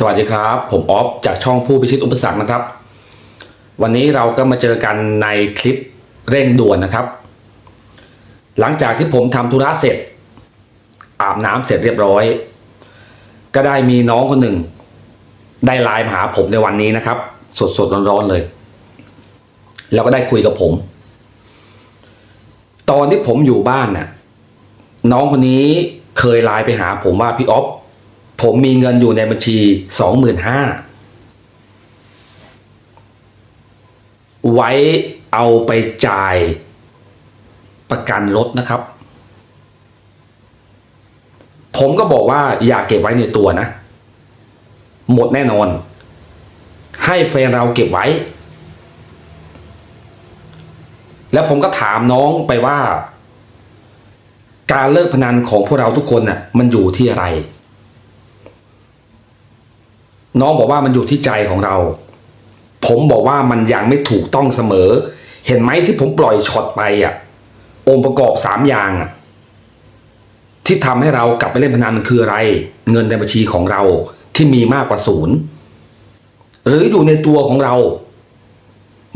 สวัสดีครับ ผมออฟจากช่องผู้พิชิตอุปสรรคนะครับ วันนี้เราก็มาเจอกันในคลิปเร่งด่วนนะครับ หลังจากที่ผมทำธุระเสร็จ อาบน้ำเสร็จเรียบร้อย ก็ได้มีน้องคนหนึ่ง ได้ไลน์มาหาผมในวันนี้นะครับ สดสดๆร้อนๆเลย แล้วก็ได้คุยกับผม ตอนที่ผมอยู่บ้านน่ะน้องคนนี้เคยไลน์ไปหาผมว่าพี่ออฟ ผมมีเงินอยู่ในบัญชีสองหมื่นห้าไว้เอาไปจ่ายประกันรถนะครับ ผมก็บอกว่าอย่าเก็บไว้ในตัวนะ หมดแน่นอน ให้แฟนเราเก็บไว้ แล้วผมก็ถามน้องไปว่า การเลิกพนันของพวกเราทุกคนน่ะมันอยู่ที่อะไร น้องบอกว่ามันอยู่ที่ใจของเรา ผมบอกว่ามันยังไม่ถูกต้องเสมอ เห็นไหมที่ผมปล่อยช็อตไปอะ องค์ประกอบสามอย่างอะที่ทำให้เรากลับไปเล่นพนันมันคืออะไร เงินในบัญชีของเราที่มีมากกว่าศูนย์หรืออยู่ในตัวของเรา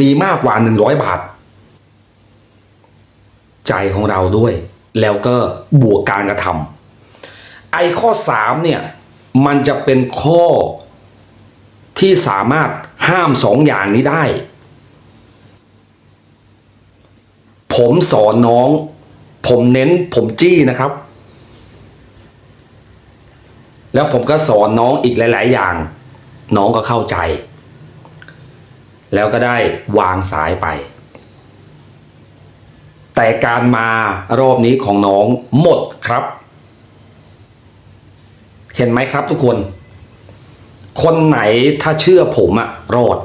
มีมากกว่าหนึ่งร้อยบาท ใจของเราด้วย แล้วก็บวกการกระทำไอ้ข้อสามเนี่ย มันจะเป็นข้อ ที่สามารถห้ามสองอย่างนี้ได้ ผมสอนน้อง ผมเน้นผมจี้นะครับ แล้วผมก็สอนน้องอีกหลาย ๆ อย่าง น้องก็เข้าใจ แล้วก็ได้วางสายไป แต่การมารอบนี้ของน้องหมดครับ เห็นไหมครับทุกคน คนไหนถ้าเชื่อผมอะรอด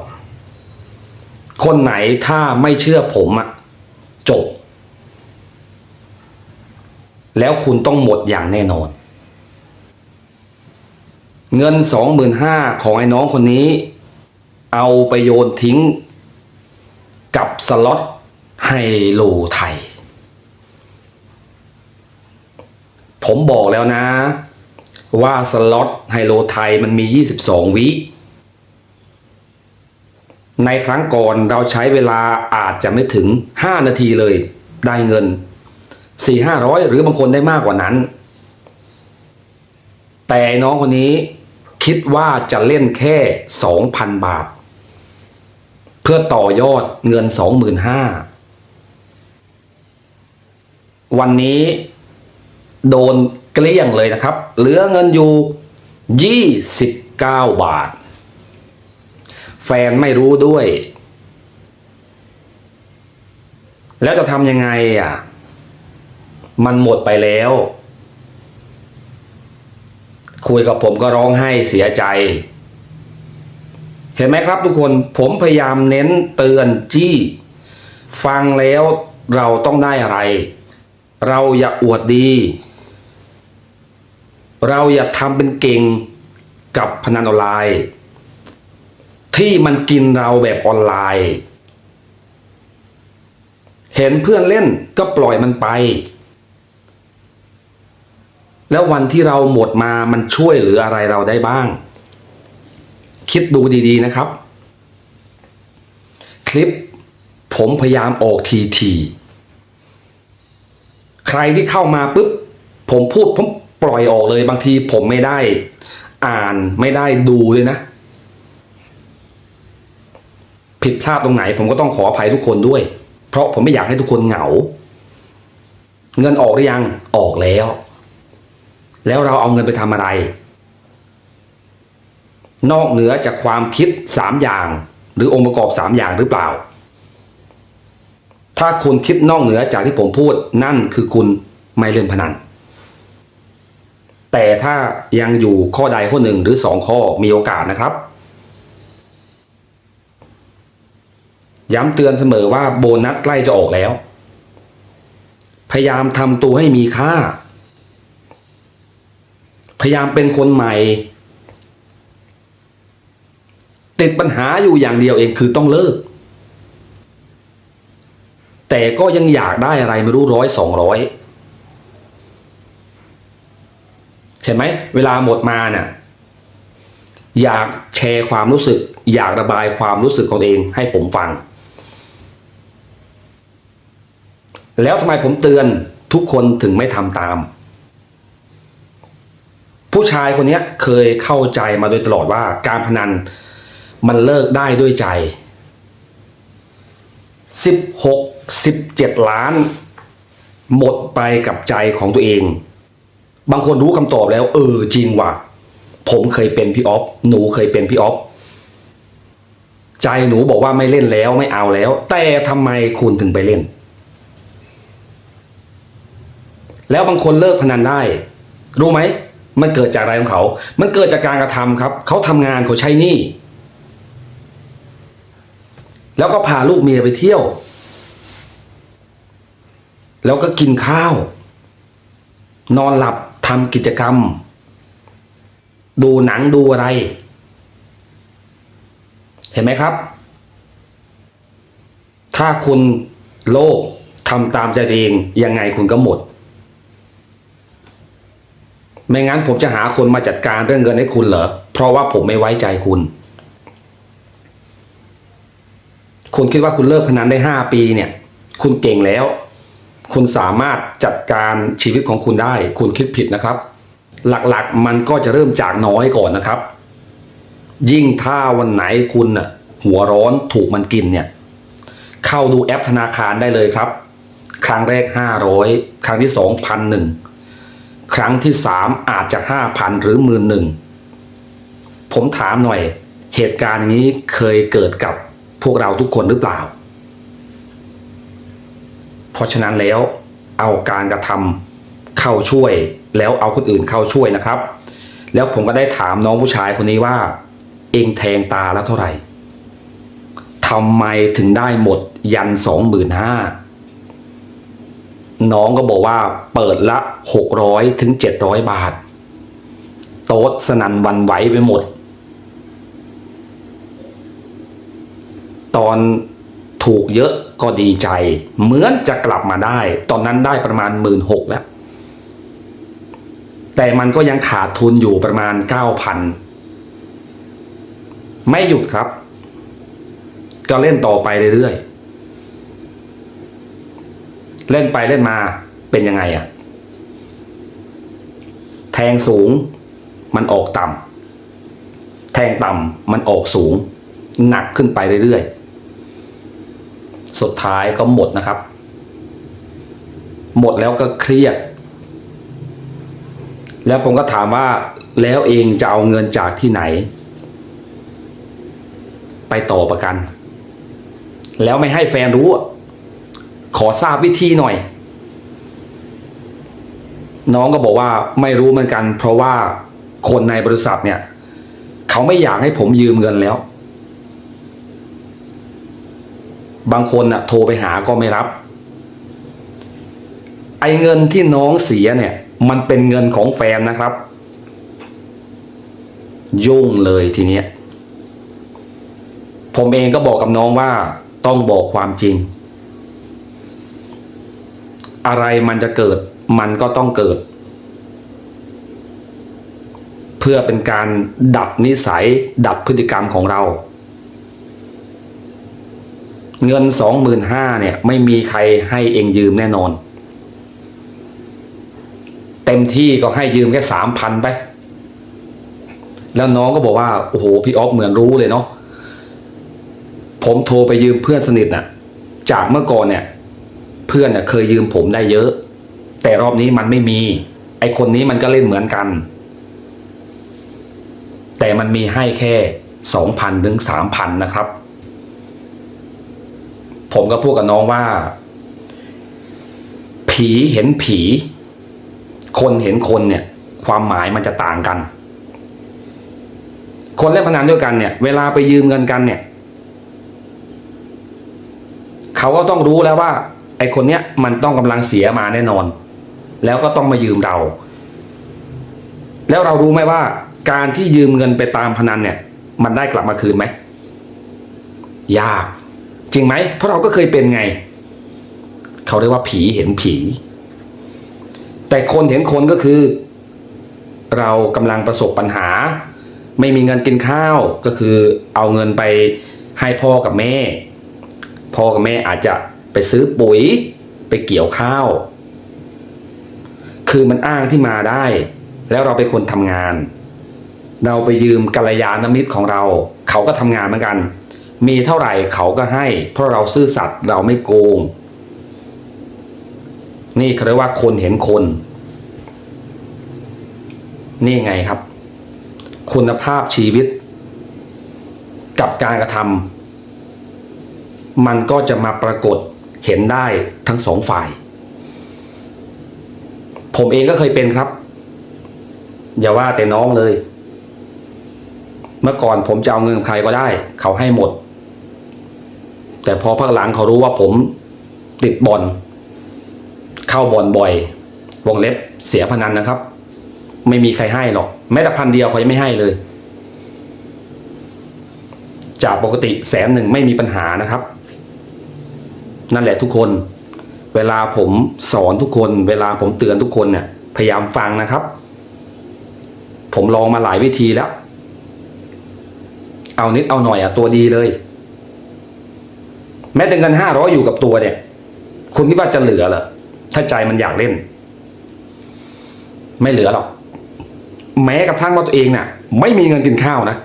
คนไหนถ้าไม่เชื่อผมอะจบ แล้วคุณต้องหมดอย่างแน่นอน เงินสองหมื่นห้าของไอ้น้องคนนี้ เอาไปโยนทิ้ง กับสล็อตไฮโลไทย ผมบอกแล้วนะ ว่าสล็อตไฮโลไทยมันมี 22 วิ ในครั้งก่อนเราใช้เวลาอาจจะไม่ถึง 5 นาทีเลยได้เงิน 4 500 หรือบางคนได้มากกว่านั้น แต่น้องคนนี้คิดว่าจะเล่นแค่ 2,000 บาท เพื่อต่อยอดเงิน 25,000 วันนี้โดน เกลี้ยงเลยนะครับ เหลือเงินอยู่ 29 บาท แฟนไม่รู้ด้วย แล้วจะทำยังไงอะ มันหมดไปแล้ว คุยกับผมก็ร้องไห้เสียใจ เห็นไหมครับทุกคนผมพยายามเน้นเตือนจี้ฟังแล้วเราต้องได้อะไร เราอย่าอวดดี เราอย่าทำเป็นเก่งกับพนันออนไลน์ ที่มันกินเราแบบออนไลน์ เห็นเพื่อนเล่นก็ปล่อยมันไป แล้ววันที่เราหมดมามันช่วยหลืออะไรเราได้บ้าง คิดดูดีๆนะครับ คลิปผมพยายามออกทีทีใครที่เข้ามาปุ๊บ ผมพูดผม ปล่อยออกเลยบางทีผมไม่ได้อ่านไม่ได้ดูเลยนะ ผิดพลาดตรงไหน ผมก็ต้องขออภัยทุกคนด้วย เพราะผมไม่อยากให้ทุกคนเหงา เงินออกหรือยังออกแล้ว แล้วเราเอาเงินไปทำอะไร นอกเหนือจากความคิดสามอย่าง หรือองค์ประกอบสามอย่างหรือเปล่า ถ้าคุณคิดนอกเหนือจากที่ผมพูดนั่นคือคุณไม่เล่นพนัน แต่ถ้ายังอยู่ข้อใดข้อหนึ่งหรือสองข้อมีโอกาสนะครับ ย้ำเตือนเสมอว่าโบนัสใกล้จะออกแล้ว พยายามทำตัวให้มีค่า พยายามเป็นคนใหม่ ติดปัญหาอยู่อย่างเดียวเองคือต้องเลิก แต่ก็ยังอยากได้อะไรไม่รู้ร้อยสองร้อย เห็นไหมเวลาหมดมาเนี่ยอยากแชร์ความรู้สึก อยากระบายความรู้สึกของตัวเองให้ผมฟัง แล้วทำไมผมเตือนทุกคนถึงไม่ทำตาม ผู้ชายคนนี้เคยเข้าใจมาโดยตลอดว่าการพนันมันเลิกได้ด้วยใจ 16 17 ล้าน หมดไปกับใจของตัวเอง บางคนรู้คำตอบแล้ว เออจริงว่ะ ผมเคยเป็นพี่ออฟหนูเคยเป็นพี่ออฟใจหนูบอกว่าไม่เล่นแล้วไม่เอาแล้ว แต่ทำไมคุณถึงไปเล่น แล้วบางคนเลิกพนันได้ รู้ไหมมันเกิดจากอะไรของเขา มันเกิดจากการกระทำครับ เขาทำงานเขาใช้หนี้แล้วก็พาลูกเมียไปเที่ยว แล้วก็กินข้าว นอนหลับ ทำกิจกรรม ดูหนังดูอะไร เห็นไหมครับ ถ้าคุณโลภทำตามใจเองยังไงคุณก็หมด ไม่งั้นผมจะหาคนมาจัดการเรื่องเงินให้คุณเหรอ เพราะว่าผมไม่ไว้ใจคุณ คุณคิดว่าคุณเลิกพนันได้ห้าปีเนี่ย คุณเก่งแล้ว คุณสามารถจัดการชีวิตของคุณได้ คุณคิดผิดนะครับ หลักๆมันก็จะเริ่มจากน้อยก่อนนะครับ ยิ่งถ้าวันไหนคุณน่ะหัวร้อนถูกมันกินเนี่ย เข้าดูแอปธนาคารได้เลยครับ ครั้งแรกห้าร้อยครั้งที่สองพันหนึ่งครั้งที่สามอาจจะห้าพันหรือหมื่นหนึ่งผมถามหน่อยเหตุการณ์อย่างนี้เคยเกิดกับพวกเราทุกคนหรือเปล่า เพราะฉะนั้นแล้วเอาการกระทำเข้าช่วย แล้วเอาคนอื่นเข้าช่วยนะครับ แล้วผมก็ได้ถามน้องผู้ชายคนนี้ว่า เองแทงตาแล้วเท่าไหร่ทำไมถึงได้หมดยันสองหมื่นห้าน้องก็บอกว่าเปิดละหกร้อยถึงเจ็ดร้อยบาท โต๊ดสนันวันไหวไปหมด ตอน ถูกเยอะก็ดีใจ เหมือนจะกลับมาได้ ตอนนั้นได้ประมาณหมื่นหกแล้ว แต่มันก็ยังขาดทุนอยู่ประมาณเก้าพันไม่หยุดครับ ก็เล่นต่อไปเรื่อยๆ เล่นไปเล่นมาเป็นยังไงอะแทงสูงมันออกต่ำแทงต่ำมันออกสูง หนักขึ้นไปเรื่อยๆ สุดท้ายก็หมดนะครับ หมดแล้วก็เครียด แล้วผมก็ถามว่าแล้วเองจะเอาเงินจากที่ไหน ไปต่อประกัน แล้วไม่ให้แฟนรู้ ขอทราบวิธีหน่อย น้องก็บอกว่าไม่รู้เหมือนกัน เพราะว่าคนในบริษัทเนี่ย เขาไม่อยากให้ผมยืมเงินแล้ว บางคนน่ะโทรไปหาก็ไม่รับ ไอ้เงินที่น้องเสียเนี่ย มันเป็นเงินของแฟนนะครับ ยุ่งเลยทีเนี้ยผมเองก็บอกกับน้องว่าต้องบอกความจริง อะไรมันจะเกิดมันก็ต้องเกิด เพื่อเป็นการดับนิสัยดับพฤติกรรมของเรา เงินสองหมื่นห้าเนี่ย ไม่มีใครให้เองยืมแน่นอน เต็มที่ก็ให้ยืมแค่สามพันไป แล้วน้องก็บอกว่า โอ้โห พี่ออฟเหมือนรู้เลยเนาะผมโทรไปยืมเพื่อนสนิทน่ะ จากเมื่อก่อนเนี่ย เพื่อนเน่ยเคยยืมผมได้เยอะ แต่รอบนี้มันไม่มี ไอคนนี้มันก็เล่นเหมือนกัน แต่มันมีให้แค่สองพันถึงสามพันนะครับ ผมก็พูดกับน้องว่า ผีเห็นผี คนเห็นคนเนี่ย ความหมายมันจะต่างกัน คนเล่นพนันด้วยกันเนี่ย เวลาไปยืมเงินกันเนี่ย เขาก็ต้องรู้แล้วว่า ไอคนเนี้ยมันต้องกำลังเสียมาแน่นอน แล้วก็ต้องมายืมเรา แล้วเรารู้ไหมว่า การที่ยืมเงินไปตามพนันเนี่ย มันได้กลับมาคืนไหมยาก จริงไหมเพราะเราก็เคยเป็นไง เขาเรียกว่าผีเห็นผี แต่คนเห็นคนก็คือ เรากำลังประสบปัญหา ไม่มีเงินกินข้าวก็คือเอาเงินไปให้พ่อกับแม่ พ่อกับแม่อาจจะไปซื้อปุ๋ยไปเกี่ยวข้าว คือมันอ้างที่มาได้ แล้วเราเป็นคนทำงาน เราไปยืมกัลยาณมิตรของเรา เขาก็ทำงานเหมือนกัน มีเท่าไหร่เขาก็ให้ เพราะเราซื่อสัตย์เราไม่โกง นี่เขาเรียกว่าคนเห็นคน นี่ไงครับ คุณภาพชีวิต กับการกระทำมันก็จะมาปรากฏเห็นได้ทั้งสองฝ่าย ผมเองก็เคยเป็นครับ อย่าว่าแต่น้องเลย เมื่อก่อนผมจะเอาเงินใครก็ได้ เขาให้หมด แต่พอพักหลังเขารู้ว่าผมติดบอลเข้าบอลบ่อย วงเล็บเสียพนันนะครับ ไม่มีใครให้หรอก แม้แต่พันเดียวเขายังไม่ให้เลย จากปกติแสนหนึ่งไม่มีปัญหานะครับ นั่นแหละทุกคน เวลาผมสอนทุกคน เวลาผมเตือนทุกคนเนี่ยพยายามฟังนะครับ ผมลองมาหลายวิธีแล้ว เอานิดเอาหน่อยอะตัวดีเลย แม้แต่เงินห้าร้อยอยู่กับตัวเนี่ย คุณคิดว่าจะเหลือเหรอถ้าใจมันอยากเล่น ไม่เหลือหรอกแม้กระทั่งว่าตัวเองเนี่ยไม่มีเงินกินข้าวนะ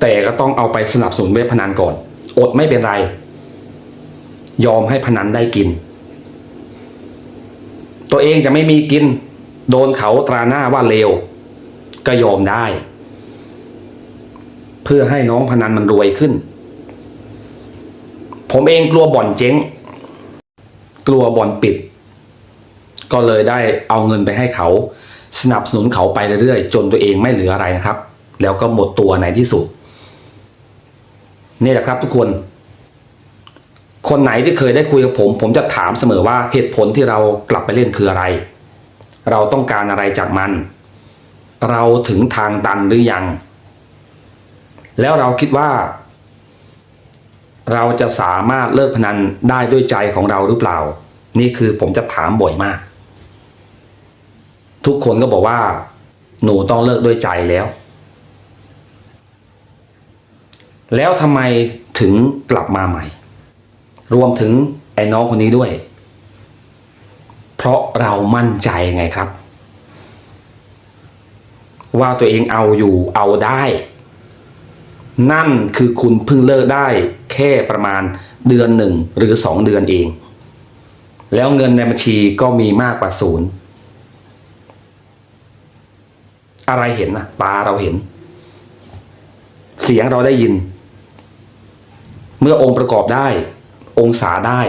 แต่ก็ต้องเอาไปสนับสนุนเว็บพนันก่อน อดไม่เป็นไร ยอมให้พนันได้กิน ตัวเองจะไม่มีกิน โดนเขาตราหน้าว่าเลวก็ยอมได้ เพื่อให้น้องพนันมันรวยขึ้น ผมเองกลัวบ่อนเจ๊ง กลัวบ่อนปิด ก็เลยได้เอาเงินไปให้เขา สนับสนุนเขาไปเรื่อยๆจนตัวเองไม่เหลืออะไรนะครับ แล้วก็หมดตัวในที่สุดนี่แหละครับทุกคน คนไหนที่เคยได้คุยกับผม ผมจะถามเสมอว่าเหตุผลที่เรากลับไปเล่นคืออะไร เราต้องการอะไรจากมัน เราถึงทางตันหรือยัง แล้วเราคิดว่า เราจะสามารถเลิกพนันได้ด้วยใจของเราหรือเปล่า นี่คือผมจะถามบ่อยมาก ทุกคนก็บอกว่า หนูต้องเลิกด้วยใจแล้ว แล้วทำไมถึงกลับมาใหม่ รวมถึงไอ้น้องคนนี้ด้วย เพราะเรามั่นใจไงครับ ว่าตัวเองเอาอยู่เอาได้ นั่นคือคุณเพิ่งเลิกได้แค่ประมาณเดือนหนึ่งหรือสองเดือนเอง แล้วเงินในบัญชีก็มีมากกว่าศูนย์อะไรเห็นนะตาเราเห็น เสียงเราได้ยิน เมื่อองค์ประกอบได้ องศาได้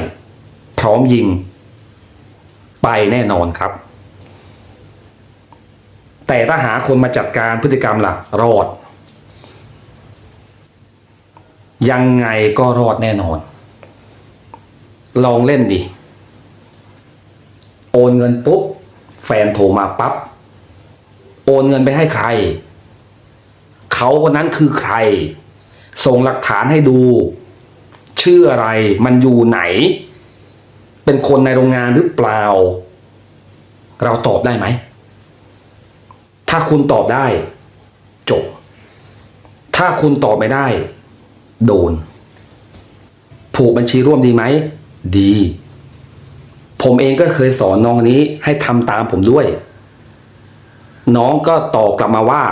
พร้อมยิง ไปแน่นอนครับ แต่ถ้าหาคนมาจัดการพฤติกรรมล่ะ รอด ยังไงก็รอดแน่นอน ลองเล่นดิ โอนเงินปุ๊บ แฟนโทรมาปั๊บ โอนเงินไปให้ใคร เขาคนนั้นคือใคร ส่งหลักฐานให้ดู ชื่ออะไร มันอยู่ไหน เป็นคนในโรงงานหรือเปล่า เราตอบได้ไหม ถ้าคุณตอบได้ จบ ถ้าคุณตอบไม่ได้ โดน ผูกบัญชีร่วมดีไหม ดี ผมเองก็เคยสอนน้องนี้ให้ทำตามผมด้วย น้องก็ตอบกลับมาว่า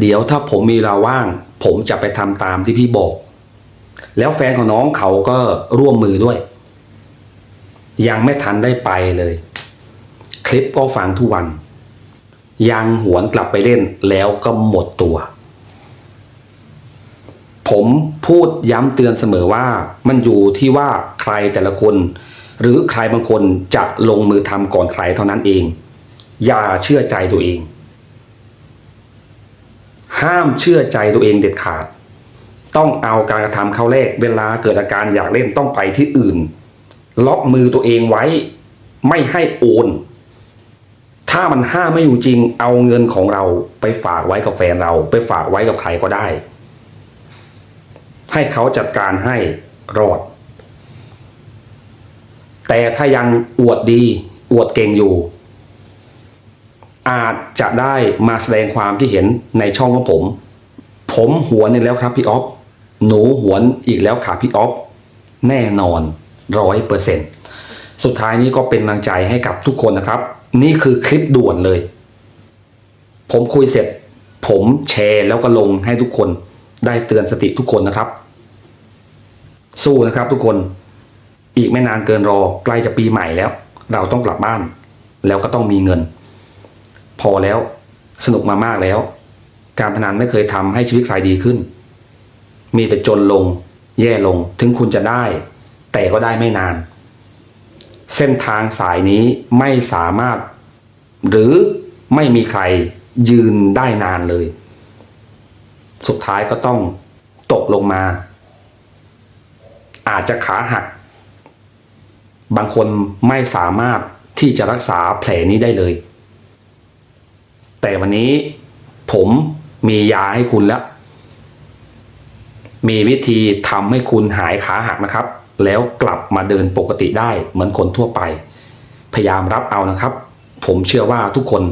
เดี๋ยวถ้าผมมีเวลาว่าง ผมจะไปทำตามที่พี่บอก แล้วแฟนของน้องเขาก็ร่วมมือด้วย ยังไม่ทันได้ไปเลย คลิปก็ฟังทุกวัน ยังหวนกลับไปเล่นแล้วก็หมดตัว ผมพูดย้ำเตือนเสมอว่ามันอยู่ที่ว่าใครแต่ละคน หรือใครบางคนจะลงมือทำก่อนใครเท่านั้นเอง อย่าเชื่อใจตัวเอง ห้ามเชื่อใจตัวเองเด็ดขาด ต้องเอาการกระทำเข้าแรกเวลาเกิดอาการอยากเล่นต้องไปที่อื่น ล็อกมือตัวเองไว้ไม่ให้โอน ถ้ามันห้ามไม่อยู่จริง เอาเงินของเราไปฝากไว้กับแฟนเรา ไปฝากไว้กับใครก็ได้ ให้เขาจัดการให้รอด แต่ถ้ายังอวดดี อวดเก่งอยู่ อาจจะได้มาแสดงความที่เห็นในช่องของผม ผมหวนอีกแล้วครับพี่ออฟหนูหวนอีกแล้วค่ะพี่ออฟแน่นอนร้อยเปอร์เซ็นสุดท้ายนี้ก็เป็นกำลังใจให้กับทุกคนนะครับ นี่คือคลิปด่วนเลย ผมคุยเสร็จ ผมแชร์แล้วก็ลงให้ทุกคน ได้เตือนสติทุกคนนะครับ สู้นะครับทุกคนอีกไม่นานเกินรอใกล้จะปีใหม่แล้ว เราต้องกลับบ้าน แล้วก็ต้องมีเงิน พอแล้วสนุกมามากแล้ว การพนันไม่เคยทำให้ชีวิตใครดีขึ้น มีแต่จนลง แย่ลงถึงคุณจะได้ แต่ก็ได้ไม่นาน เส้นทางสายนี้ไม่สามารถ หรือไม่มีใครยืนได้นานเลย สุดท้ายก็ต้องตกลงมา อาจจะขาหัก บางคนไม่สามารถที่จะรักษาแผลนี้ได้เลย แต่วันนี้ผมมียาให้คุณแล้ว มีวิธีทำให้คุณหายขาหักนะครับ แล้วกลับมาเดินปกติได้เหมือนคนทั่วไป พยายามรับเอานะครับ ผมเชื่อว่าทุกคน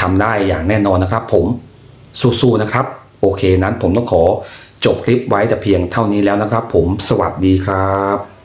ทำได้อย่างแน่นอนนะครับ ผมสู้ๆนะครับ โอเคนั้นผมต้องขอจบคลิปไว้แต่เพียงเท่านี้แล้วนะครับ ผมสวัสดีครับ